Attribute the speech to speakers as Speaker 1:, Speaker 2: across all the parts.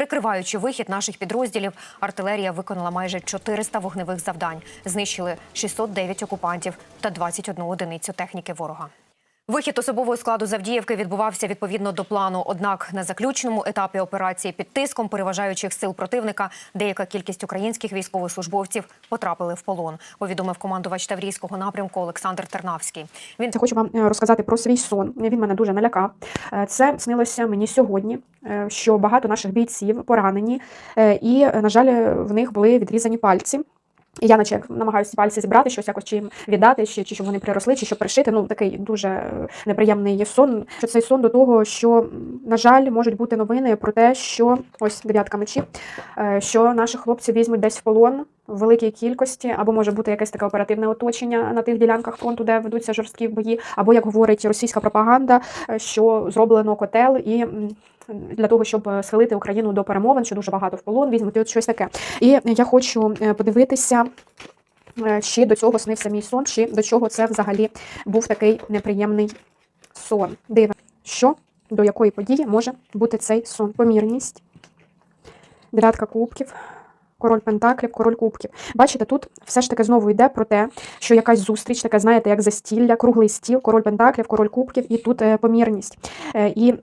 Speaker 1: Прикриваючи вихід наших підрозділів, артилерія виконала майже 400 вогневих завдань, знищили 609 окупантів та 21 одиницю техніки ворога. Вихід особового складу Завдіївки відбувався відповідно до плану. Однак на заключному етапі операції під тиском переважаючих сил противника деяка кількість українських військовослужбовців потрапили в полон. Повідомив командувач Таврійського напрямку Олександр Тернавський. Він
Speaker 2: хочу вам е, розказати про свій сон. Він мене дуже налякав. Е, Це снилося мені сьогодні, е, що багато наших бійців поранені, і, на жаль, в них були відрізані пальці. І я наче намагаюся пальці зібрати, щось якось чи їм віддати, чи, чи щоб вони приросли, чи щоб пришити. Ну такий дуже неприємний є сон. Що цей сон до того, що на жаль, можуть бути новини про те, що ось дев'ятка мечі, е, що наших хлопців візьмуть десь в полон в великій кількості, або може бути якесь таке оперативне оточення на тих ділянках фронту, де ведуться жорсткі бої, або як говорить російська пропаганда, е, що зроблено котел і. Для того щоб е, схилити Україну до перемовин, що дуже багато в полон візьмуть, от щось таке. І я хочу е, подивитися, чи до цього снився мій сон, чи до чого це взагалі був такий неприємний сон. Дивимо, що до якої події може бути цей сон. Помірність, дев'ятка кубків. Король Пентаклів, король кубків. Бачите, тут все ж таки знову йде про те, що якась зустріч, таке, знаєте, як застілля, круглий стіл, король Пентаклів, король кубків, і тут е, помірність. Е, і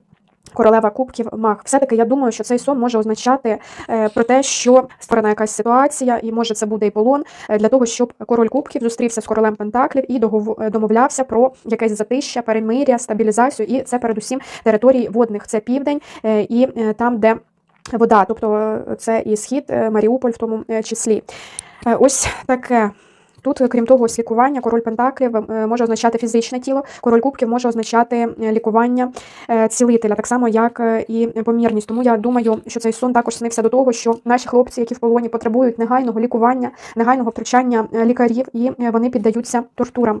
Speaker 2: королева кубків маг. Все-таки я думаю, що цей сон може означати е, про те, що створена якась ситуація, і може це буде і полон, для того, щоб король кубків зустрівся з королем Пентаклів і домовлявся про якесь затища, перемиря, стабілізацію. І це передусім території водних. Це південь і там, де вода, тобто е, це і схід, е, Маріуполь в тому е, числі. Ось таке. Тут, крім того, ось лікування, король Пентаклів може означати фізичне тіло, король кубків може означати лікування цілителя, так само як і помірність. Тому я думаю, що цей сон також снився до того, що наші хлопці, які в полоні, потребують негайного лікування, негайного втручання лікарів, і вони піддаються тортурам.